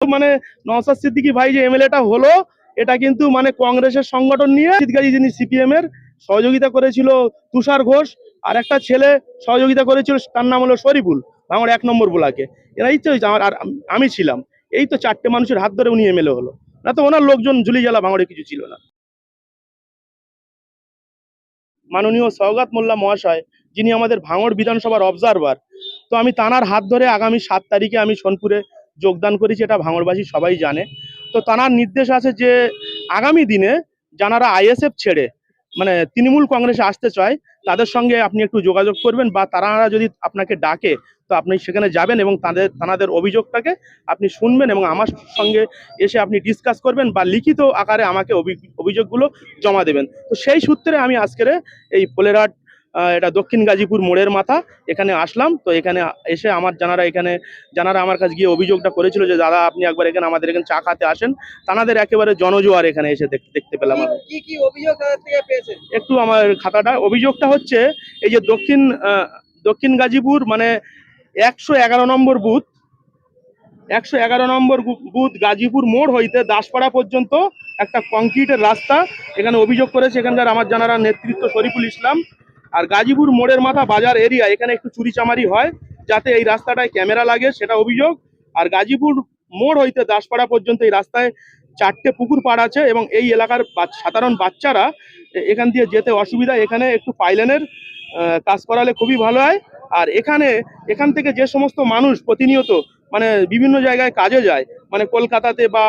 মানে নওসাদ সিদ্দিকী ভাই যে এমএলএটা হলো, এটা কিন্তু মানে কংগ্রেসের সংগঠন নিয়ে জিতগাজি যিনি সিপিএম এর সহযোগিতা করেছিল তুষার ঘোষ, আর একটা ছেলে সহযোগিতা করেছিল, তার নাম হলো শরীফুল, আমার এক নম্বর বোলাকে। এরাই তো আমার, আর আমি ছিলাম। এই তো চারটে মানুষের হাত ধরে উনি এমএলএ হলো। না তো ওনার লোকজন ঝুলি জ্বালা, ভাঙড়ে কিছু ছিল না। মাননীয় সৌগাত মোল্লা মহাশয়, যিনি আমাদের ভাঙড় বিধানসভার অবজারভার তো আমি তানার হাত ধরে আগামী সাত তারিখে আমি সোনপুরে যোগদান করেছি এটা ভাঙড়বাসী সবাই জানে। তো তানার নির্দেশ আছে যে আগামী দিনে যারা আইএসএফ ছেড়ে মানে তৃণমূল কংগ্রেসে আসতে চায় তাদের সঙ্গে আপনি একটু যোগাযোগ করবেন বা তারা যদি আপনাকে ডাকে তো আপনি সেখানে যাবেন এবং তাদের তাদের অভিযোগটাকে আপনি শুনবেন এবং আমার সঙ্গে এসে আপনি ডিসকাস করবেন বা লিখিত আকারে আমাকে অভি- অভিযোগগুলো জমা দেবেন। তো সেই সূত্রে আমি আজকের এই পোলেরহাট আহ, এটা দক্ষিণ গাজীপুর মোড়ের মাথা এখানে আসলাম। তো এখানে এসে আমার জানারা এখানে জানারা আমার কাছে গিয়ে অভিযোগটা করেছিল যে দাদা আপনি একবার এখানে আমাদের এখানে চা খাতে আসেন। তানাদের একেবারে জনজোয়ার এখানে এসে দেখতে পেলাম একটু আমার খাতাটা অভিযোগটা হচ্ছে এই যে দক্ষিণ দক্ষিণ গাজীপুর মানে একশো এগারো নম্বর বুথ একশো এগারো নম্বর বুথ গাজীপুর মোড় হইতে দাসপাড়া পর্যন্ত একটা কংক্রিটের রাস্তা। এখানে অভিযোগ করেছে এখানকার আমার জানারা নেতৃত্ব শরীফুল ইসলাম। আর গাজীপুর মোড়ের মাথা বাজার এরিয়া, এখানে একটু চুরিচামারি হয়, যাতে এই রাস্তাটায় ক্যামেরা লাগে, সেটা অভিযোগ। আর গাজীপুর মোড় হইতে দাসপাড়া পর্যন্ত এই রাস্তায় চারটে পুকুর পাড় আছে এবং এই এলাকার সাধারণ বাচ্চারা এখান দিয়ে যেতে অসুবিধা। এখানে একটু পাইলেনের কাজ করালে খুবই ভালো হয়। আর এখানে, এখান থেকে যে সমস্ত মানুষ প্রতিনিয়ত মানে বিভিন্ন জায়গায় কাজে যায়। মানে কলকাতাতে বা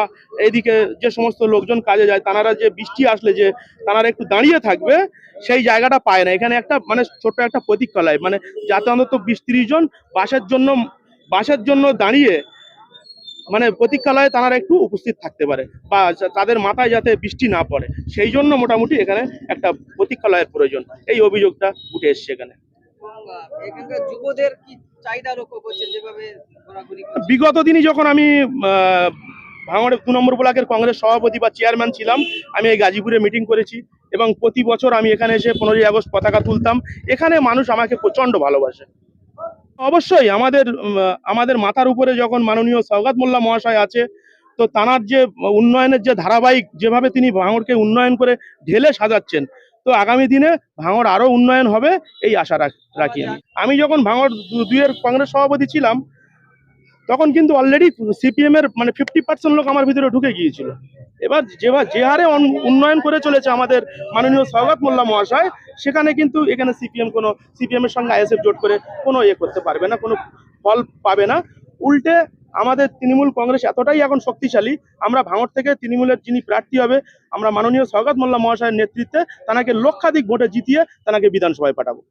এইদিকে যে সমস্ত লোকজন কাজে যায়, তারা যে বৃষ্টি আসলে যে তারা একটু দাঁড়িয়ে থাকবে, সেই জায়গাটা পায় না। এখানে একটা মানে ছোট্ট একটা প্রতীক্ষালয়। মানে যাতে অন্তত বিশ ত্রিশ জন বাসের জন্য বাসের জন্য দাঁড়িয়ে মানে প্রতীক্ষালয়ে তারা একটু উপস্থিত থাকতে পারে বা তাদের মাথায় যাতে বৃষ্টি না পড়ে। সেই জন্য মোটামুটি এখানে একটা প্রতীক্ষালয়ের প্রয়োজন। এই অভিযোগটা উঠে এসছে এখানে। যুবদের কি চাহিদা লক্ষ্য যেভাবে বিগত দিনই যখন আমি আহ, ভাঙড়ের দু নম্বর ব্লকের কংগ্রেস সভাপতি বা চেয়ারম্যান ছিলাম আমি এই গাজীপুরে মিটিং করেছি এবং প্রতি বছর আমি এখানে এসে পনেরোই আগস্ট পতাকা তুলতাম। এখানে মানুষ আমাকে প্রচণ্ড ভালোবাসে। অবশ্যই আমাদের আমাদের মাথার উপরে যখন মাননীয় সৌগাত মোল্লা মহাশয় আছে তো তানার যে উন্নয়নের যে ধারাবাহিক যেভাবে তিনি ভাঙড়কে উন্নয়ন করে ঢেলে সাজাচ্ছেন তো আগামী দিনে ভাঙড় আরও উন্নয়ন হবে এই আশা রাখ- আমি যখন ভাঙড় দু- দুইয়ের কংগ্রেস সভাপতি ছিলাম তখন কিন্তু অলরেডি সিপিএম এর মানে ফিফটি পার্সেন্ট লোক আমার ভিতরে ঢুকে গিয়েছিল। এবার যেভাবে যে হারে উন্নয়ন করে চলেছে আমাদের মাননীয় সৌগত মোল্লা মহাশয়, সেখানে কিন্তু এখানে সিপিএম কোনো সিপিএম এর সঙ্গে আইএসএফ জোট করে কোনো ইয়ে করতে পারবে না, কোনো ফল পাবে না। উল্টে আমাদের তৃণমূল কংগ্রেস এতটাই এখন শক্তিশালী, আমরা ভাঙড় থেকে তৃণমূলের যিনি প্রার্থী হবে, আমরা মাননীয় সৌগত মোল্লা মহাশয়ের নেতৃত্বে তাকে লক্ষাধিক ভোটে জিতিয়ে তাকে বিধানসভায় পাঠাবো।